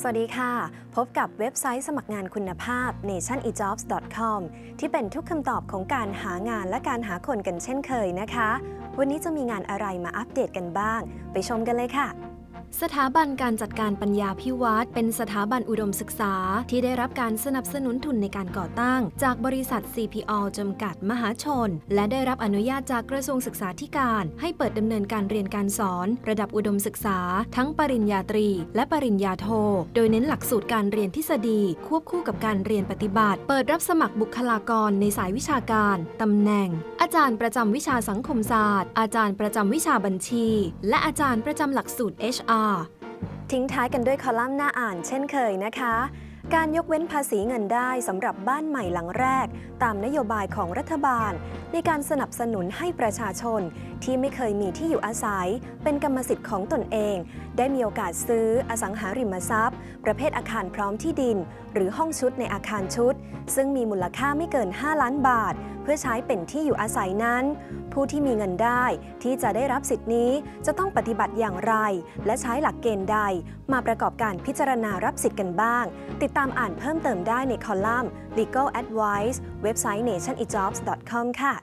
สวัสดีค่ะ พบกับเว็บไซต์สมัครงานคุณภาพ nationejobs.com ที่เป็นทุกคำตอบของการหางานและการหาคนกันเช่นเคยนะคะ วันนี้จะมีงานอะไรมาอัปเดตกันบ้าง ไปชมกันเลยค่ะ สถาบันการจัดการปัญญาพิวัตรเป็นสถาบันอุดมศึกษาที่ได้รับการสนับสนุนทุนในการก่อตั้ง จากบริษัท CPO จำกัดมหาชน และได้รับอนุญาตจากกระทรวงศึกษาธิการ ให้เปิดดำเนินการเรียนการสอน ระดับอุดมศึกษา ทั้งปริญญาตรี และปริญญาโท โดยเน้นหลักสูตรการเรียนทฤษฎี ควบคู่กับการเรียนปฏิบัติ เปิดรับสมัครบุคลากรในสายวิชาการตำแหน่ง อาจารย์ประจำวิชาสังคมศาสตร์ อาจารย์ประจำวิชาบัญชี และอาจารย์ประจำหลักสูตร HR ทิ้งท้ายกันด้วยคอลัมน์หน้าอ่านเช่นเคยนะคะ การยกเว้นภาษีเงินได้สำหรับบ้านใหม่หลังแรก ตามนโยบายของรัฐบาล ในการสนับสนุนให้ประชาชน ที่ไม่เคยมีที่อยู่อาศัย เป็นกรรมสิทธิ์ของตนเอง ได้มีโอกาสซื้ออสังหาริมทรัพย์ ประเภทอาคารพร้อมที่ดิน หรือห้องชุดในอาคารชุด ซึ่งมีมูลค่าไม่เกิน 5 ล้านบาท เพื่อใช้เป็นที่อยู่อาศัยนั้น ผู้ที่มีเงินได้ที่จะได้รับสิทธินี้จะต้องปฏิบัติอย่างไร และใช้หลักเกณฑ์ใด มาประกอบการพิจารณารับสิทธิ์กันบ้าง ติดตามอ่านเพิ่มเติมได้ในคอลัมน์ Legal Advice เว็บไซต์ nationejobs.com ค่ะ